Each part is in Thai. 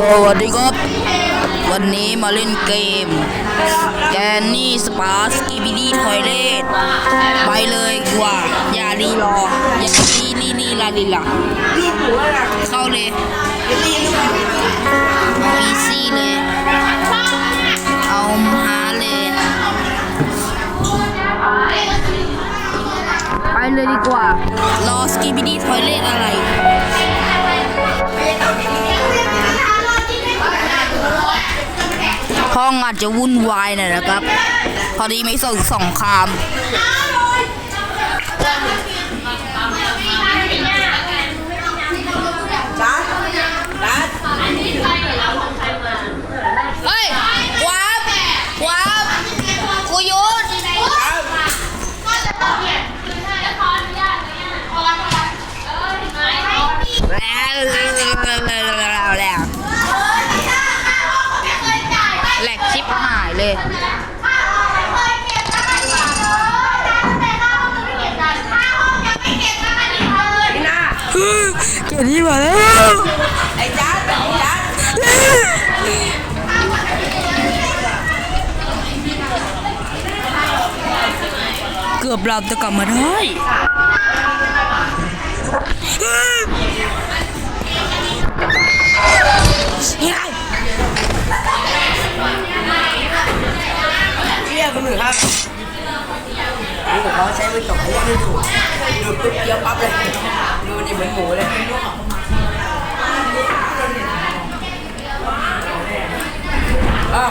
สวัสดีครับ วันนี้มาเล่นเกมแกนนี่สปาร์สกีบิดี้ทอยเลทไปเลยดีกว่า อย่ารีรอ อย่ารีรีรีลาลีลาเข้าเลยเอาอีซี่เลย เอาฮาเลย ไปเลยดีกว่า รอสกีบิดี้ทอยเลทอะไร ห้องอาจจะวุ่นวายหน่อยนะครับ พอดีไม่ส่งสองคราม เฮ้ยว้าวว้าวกูยุดแล้วแล้วแล้วแหลกชิปหาย เลยพี่นาเดี๋ยวนี้มาแล้วไอ้จัดไอ้จัดเกือบหลับแต่กลับมาได้เฮ้ย เรียกคุณหนึ่งครับนี่ผมเขาใช้มือตบให้ยังไม่ถูกดูปุ๊บเดียวปั๊บเลยดูนี่เหมือนหมูเลยอ้าว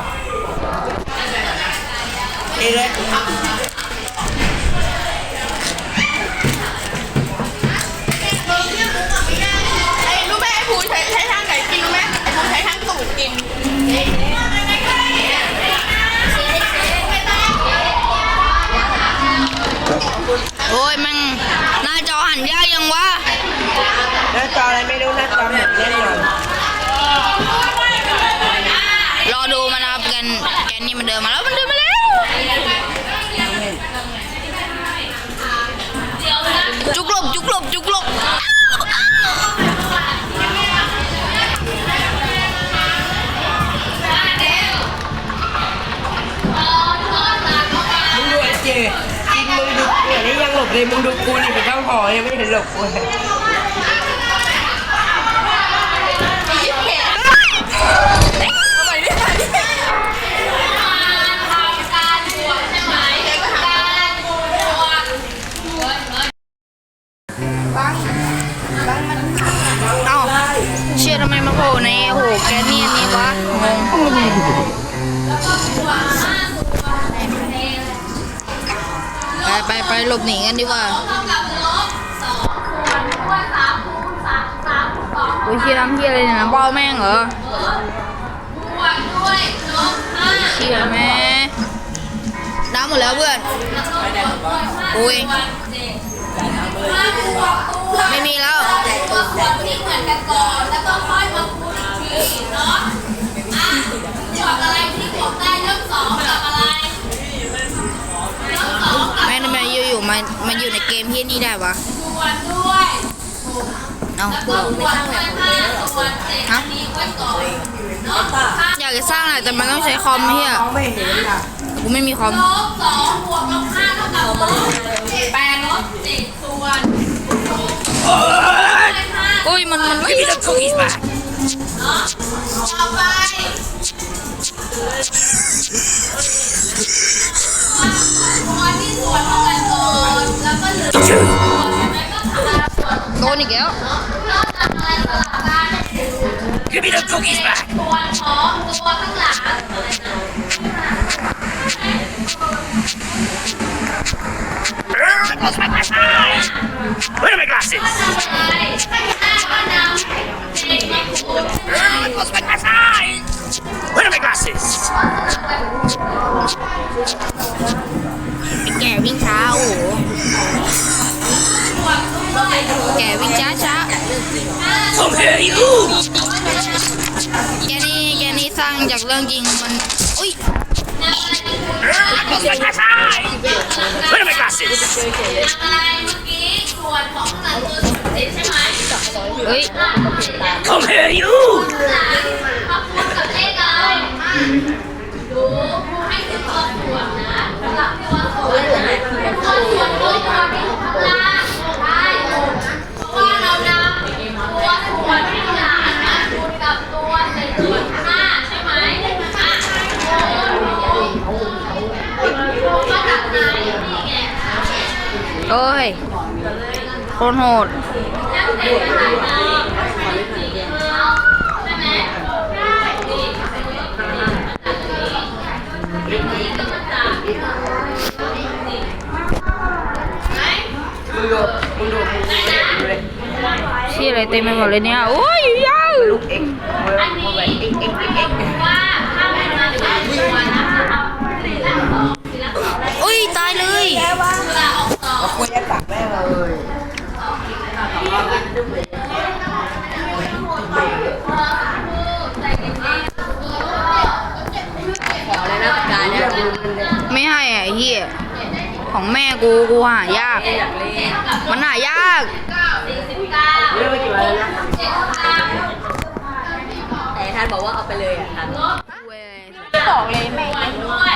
เอเลยไอ้รู้ไหมไอ้ภูใช้ใช้ทางไหนกินรู้ไหมไอ้ภูใช้ทางตูดกิน โอ้ยแมันหน้าจอหันยากยังวะหน้าจออะไรไม่รู้หน้าจอหมดแน่นอนรอดูมันนะครับแกนแกนนี่มันเดินมาแล้วมันเดิน เลยมึงดูกูนี่เป็นข้าวห่อยังไม่เห็นหลบกูเลยเอ้าเชื่อทำไมมาโผล่ในโอ้โหแกนนี่อันนี้วะงง ไปไปไปหลบหนีกันดีกว่าโอ้ยเชียร์ทำเชียอะไรเนี่ยนะบ้าแม่งเหรอเชียร์แม่น้ำหมดแล้วเพื่อนโอ้ยไม่มีแล้ว มามาอยู่ในเกมที่นี่ได้วะส่วนด้วยเอ้าก็ส่วนด้วยห้าส่วนเจ็ดอันนี้ไว้ก่อนเนาะห้าอยากจะสร้างอะไรแต่มันต้องใช้คอมเฮียมองไม่เห็นอะกูไม่มีคอมลบสองบวกลบห้าเท่ากับลบแปดลบเจ็ดส่วนด้วยห้าอุ้ยมันมันไม่ได้คุยมาเนาะต่อไป โดนอีกแล้วเราทำอะไรสลับกัน Give me the cookies back ส่วนของตัวข้างหลัง Where are my glasses? อะไรห้าก็นำเด็กมาคูณ Where's my glasses? Where are my glasses? ไอ้แก่วิ่งช้าโอ้โห แกวิ่งช้าช้าผมเฮยอูแกนี่แกนี่สร้างจากเรื่องจริงมันอุ้ยไม่ได้ไปกลาสิเฮ้กัมเฮยอูดูให้ถึงครอบครัวนะสำรับที่ว่าโส ไหมมึงดูมึงดูมึงดูดูเลยชื่ออะไรเต็มไปหมดเลยเนี่ย โอ้ยยาวลูกเอ็กอุ้ย ตายเลย คุยจะตักแม่เลยขอเลยนะการเนี่ยไม่ให้อะไอ้เฮียของแม่กูกูหายาก มันหายากสี่สิบเก้าเรื่องไม่กี่วันแล้วนะเจ็ดสิบเก้าแต่ท่านบอกว่าเอาไปเลยอะท่านลบบอกเลยแม่ด้วย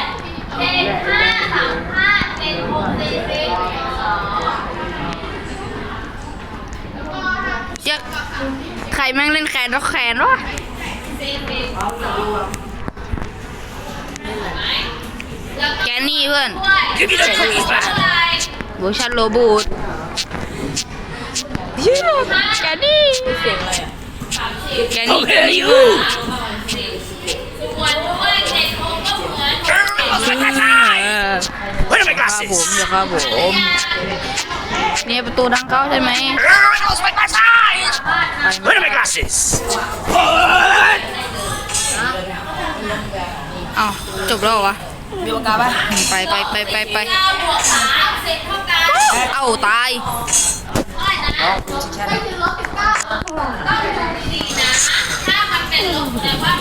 เจ็ดห้าสามห้าเจ็ดหกสี่สิบสอง เจ๊ใครแม่งเล่นแคนแล้วแคนวะสี่สิบแกนี่เพื่อนด้วย Give me the cookies back. เท่าไหร่เวอร์ชันโรบูทแกนี่แกนี่ How dare you? ส่วนด้วยเจ็ดหกก็เหมือน I lost my เอ glasses. อ Where are my ครับผม glasses? เดี๋ยวครับผมเนี่ยประตูทางเข้าใช่ไหม Where are my glasses? What? อ้าวจบแล้วเหรอวะมีปากกาปะไปไปไปไปไปเก้าบวกสามเสร็จเท่ากันเอ้าตายเท่าไหร่นะไม่ถึงลบสิบเก้าต้องดูดีๆนะถ้ามันเป็นลบแสดงว่า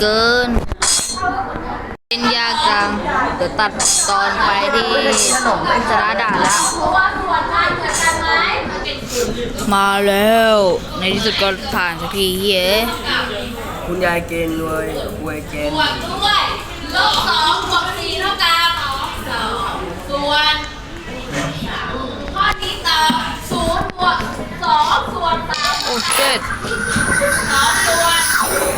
เกินเกิน เป็นยากจังเดี๋ยวตัดตอนไปที่สระด่านละเพราะว่าส่วนได้เหมือนกันไหมเป็นศูนย์มาแล้ว ในที่สุดก็ผ่านสักทีเฮ้ยคุณยายเกณฑ์รวยรวยเกณฑ์บวกด้วยลบสองบวกสี่เท่ากับสองส่วนข้อที่ตอบศูนย์บวกสองส่วนสามโอ้เจ็ดสองส่วน